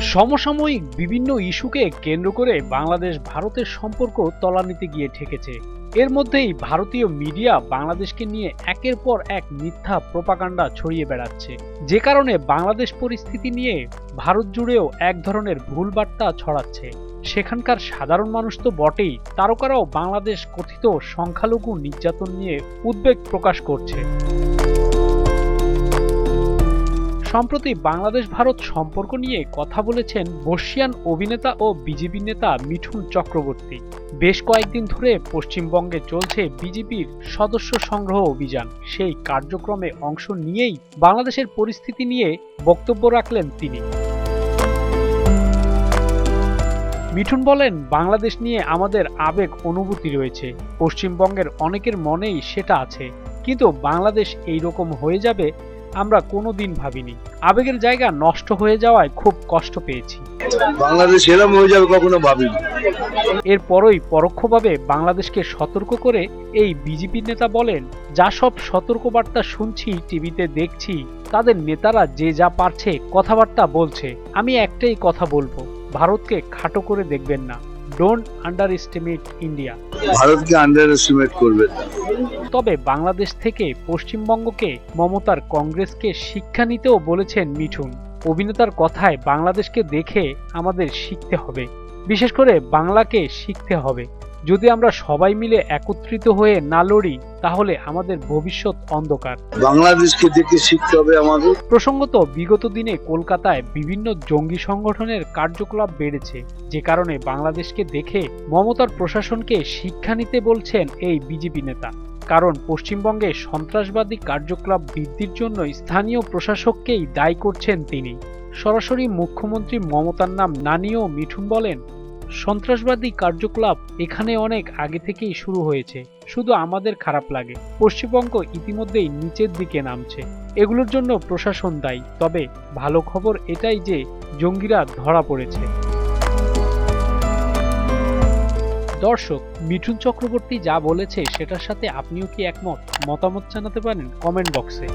সমসাময়িক বিভিন্ন ইস্যুকে কেন্দ্র করে বাংলাদেশ ভারতের সম্পর্ক তলানিতে গিয়ে ঠেকেছে। এর মধ্যেই ভারতীয় মিডিয়া বাংলাদেশকে নিয়ে একের পর এক মিথ্যা প্রপাগান্ডা ছড়িয়ে বেড়াচ্ছে। যে কারণে বাংলাদেশ পরিস্থিতি নিয়ে ভারত জুড়েও এক ধরনের ভুল বার্তা ছড়াচ্ছে। সেখানকার সাধারণ মানুষ তো বটেই, তারকারাও বাংলাদেশ কথিত সংখ্যালঘু নির্যাতন নিয়ে উদ্বেগ প্রকাশ করছে। সম্প্রতি বাংলাদেশ ভারত সম্পর্ক নিয়ে কথা বলেছেন বর্ষিয়ান অভিনেতা ও বিজেপি নেতা মিঠুন চক্রবর্তী। বেশ কয়েকদিন ধরে পশ্চিমবঙ্গে চলছে বিজেপির সদস্য সংগ্রহ অভিযান। সেই কার্যক্রমে অংশ নিয়েই বাংলাদেশের পরিস্থিতি নিয়ে বক্তব্য রাখলেন তিনি। মিঠুন বলেন, বাংলাদেশ নিয়ে আমাদের আবেগ অনুভূতি রয়েছে। পশ্চিমবঙ্গের অনেকের মনেই সেটা আছে। কিন্তু বাংলাদেশ এই রকম হয়ে যাবে আমরা কোনোদিন ভাবিনি। আবেগের জায়গা নষ্ট হয়ে যাওয়ায় খুব কষ্ট পেয়েছি। বাংলাদেশ এরম হয়ে যাবে কখনো ভাবিনি। এরপরই পরোক্ষভাবে বাংলাদেশকে সতর্ক করে এই বিজেপি নেতা বলেন যা সব সতর্কবার্তা শুনছি টিভিতে দেখছি তাদের নেতারা যে যা পারছে কথাবার্তা বলছে। আমি একটাই কথা বলব ভারতকে খাটো করে দেখবেন না। ডোন্ট আন্ডারএস্টিমেট ইন্ডিয়া ভারতকে আন্ডারএস্টিমেট করবে। তবে বাংলাদেশ থেকে পশ্চিমবঙ্গকে মমতার কংগ্রেসকে শিক্ষা নিতেও বলেছেন মিঠুন। অভিনেতার কথায় বাংলাদেশকে দেখে আমাদের শিখতে হবে। বিশেষ করে বাংলাকে শিখতে হবে। যদি আমরা সবাই মিলে একত্রিত হয়ে না লড়ি তাহলে আমাদের ভবিষ্যৎ অন্ধকার। বাংলাদেশকে দেখে শিখতে হবে আমাদের। প্রসঙ্গত বিগত দিনে কলকাতায় বিভিন্ন জঙ্গি সংগঠনের কার্যকলাপ বেড়েছে যে কারণে বাংলাদেশকে দেখে মমতার প্রশাসনকে শিক্ষা নিতে বলছেন এই বিজেপি নেতা। কারণ পশ্চিমবঙ্গে সন্ত্রাসবাদী কার্যকলাপ বৃদ্ধির জন্য স্থানীয় প্রশাসককেই দায়ী করছেন তিনি। সরাসরি মুখ্যমন্ত্রী মমতার নাম না নিয়েও মিঠুন বলেন সন্ত্রাসবাদী কার্যকলাপ এখানে অনেক আগে থেকেই শুরু হয়েছে। শুধু আমাদের খারাপ লাগে। পশ্চিমবঙ্গ ইতিমধ্যেই নিচের দিকে নামছে। এগুলোর জন্য প্রশাসন দায়ী। তবে ভালো খবর এটাই যে জঙ্গিরা ধরা পড়েছে। দর্শক, মিঠুন চক্রবর্তী যা বলেছে সেটার সাথে আপনিও কি একমত? মতামত জানাতে পারেন কমেন্ট বক্সে।